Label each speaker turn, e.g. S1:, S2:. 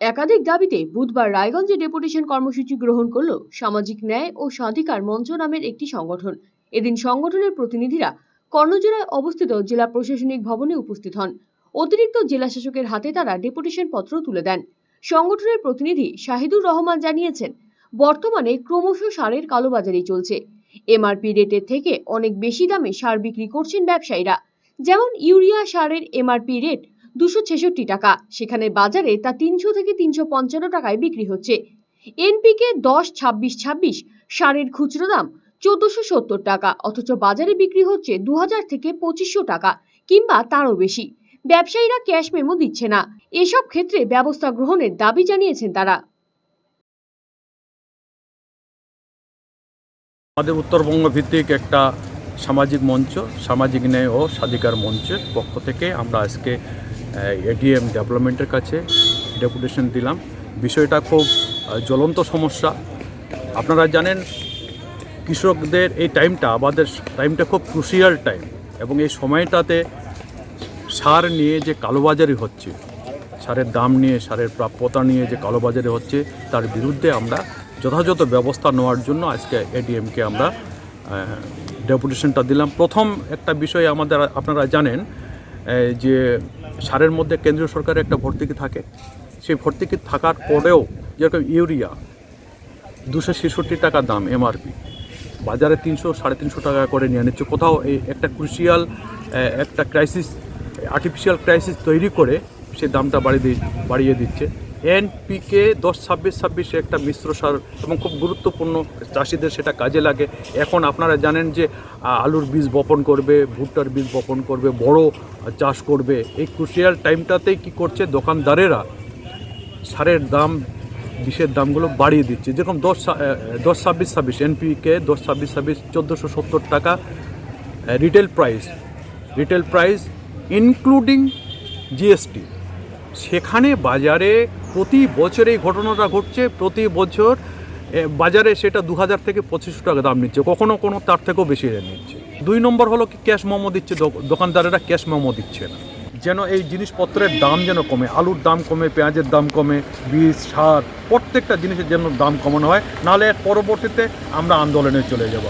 S1: একাধিক দাবিতে বুধবার রায়গঞ্জে ডেপুটেশন কর্মসূচি গ্রহণ করল সামাজিক ন্যায় ও স্বাধিকার মঞ্চ নামের একটি সংগঠন। এদিন সংগঠনের প্রতিনিধিরা কর্ণজোড়ায় অবস্থিত জেলা প্রশাসনিক ভবনে উপস্থিত হন। অতিরিক্ত জেলা শাসকের হাতে তারা ডেপুটেশন পত্র তুলে দেন। সংগঠনের প্রতিনিধি শাহিদুর রহমান জানিয়েছেন, বর্তমানে ক্রমশ সারের কালোবাজারি চলছে। এমআরপি রেটের থেকে অনেক বেশি দামে সার বিক্রি করছেন ব্যবসায়ীরা। যেমন ইউরিয়া সারের এমআরপি রেট দুশো ছেষট্টি টাকা। সেখানে বাজারে তা তিনশো থেকে তিনশো পঞ্চান্ন টাকায় বিক্রি হচ্ছে। এনপিকে দশ, ছাব্বিশ ছাব্বিশ। সারের খুচরো দাম চোদ্দশো সত্তর টাকা। অথচ বাজারে বিক্রি হচ্ছে দু হাজার থেকে পঁচিশশো টাকা কিংবা তারও বেশি। ব্যবসায়ীরা ক্যাশ মেমো দিচ্ছে না। এসব ক্ষেত্রে ব্যবস্থা গ্রহণের দাবি জানিয়েছেন তারা।
S2: আমাদের উত্তরবঙ্গ ভিত্তিক একটা সামাজিক মঞ্চ, সামাজিক ন্যায় ও স্বাধিকার মঞ্চের পক্ষ থেকে আমরা আজকে এডিএম ডেভেলপমেন্টের কাছে ডেপুটেশন দিলাম। বিষয়টা খুব জ্বলন্ত সমস্যা। আপনারা জানেন, কৃষকদের এই টাইমটা আমাদের টাইমটা খুব ক্রুশিয়াল টাইম এবং এই সময়টাতে সার নিয়ে যে কালোবাজারি হচ্ছে, সারের দাম নিয়ে, সারের প্রাপ্যতা নিয়ে যে কালোবাজারি হচ্ছে, তার বিরুদ্ধে আমরা যথাযথ ব্যবস্থা নেওয়ার জন্য আজকে এডিএমকে আমরা ডেপুটেশনটা দিলাম। প্রথম একটা বিষয় আমাদের, আপনারা জানেন যে সারের মধ্যে কেন্দ্রীয় সরকারের একটা ভর্তুকি থাকে। সেই ভর্তুকি থাকার পরেও যেরকম ইউরিয়া, দুশো ছেষট্টি টাকা দাম এমআরপি, বাজারে তিনশো, সাড়ে তিনশো টাকা করে নিয়ে নিচ্ছে। কোথাও এই একটা ক্রুশিয়াল একটা ক্রাইসিস আর্টিফিশিয়াল ক্রাইসিস তৈরি করে সে দামটা বাড়িয়ে বাড়িয়ে দিচ্ছে। এনপিকে দশ, ছাব্বিশ, ছাব্বিশে একটা মিশ্র সার এবং খুব গুরুত্বপূর্ণ চাষিদের সেটা কাজে লাগে। এখন আপনারা জানেন যে আলুর বীজ বপন করবে, ভুট্টার বীজ বপন করবে, বড় চাষ করবে। এই ক্রুশিয়াল টাইমটাতেই কি করছে? দোকানদারেরা সারের দাম, বিষের দামগুলো বাড়িয়ে দিচ্ছে। যেরকম দশ দশ, ছাব্বিশ ছাব্বিশ এনপিকে দশ, ছাব্বিশ ছাব্বিশ, চোদ্দোশো সত্তর টাকা retail price retail price including GST সেখানে বাজারে প্রতি বছর এই ঘটনাটা ঘটছে, প্রতি বছর বাজারে সেটা দু হাজার থেকে পঁচিশশো টাকা দাম নিচ্ছে। কখনো কোনো তার থেকেও বেশি নিচ্ছে। দুই নম্বর হলো কি, ক্যাশ মোমো দিচ্ছে দোকানদারেরা, ক্যাশ মোমো দিচ্ছে না। যেন এই জিনিসপত্রের দাম যেন কমে, আলুর দাম কমে, পেঁয়াজের দাম কমে, বীজ, সার, প্রত্যেকটা জিনিসের যেন দাম কমানো হয়, নাহলে পরবর্তীতে আমরা আন্দোলনে চলে যাব।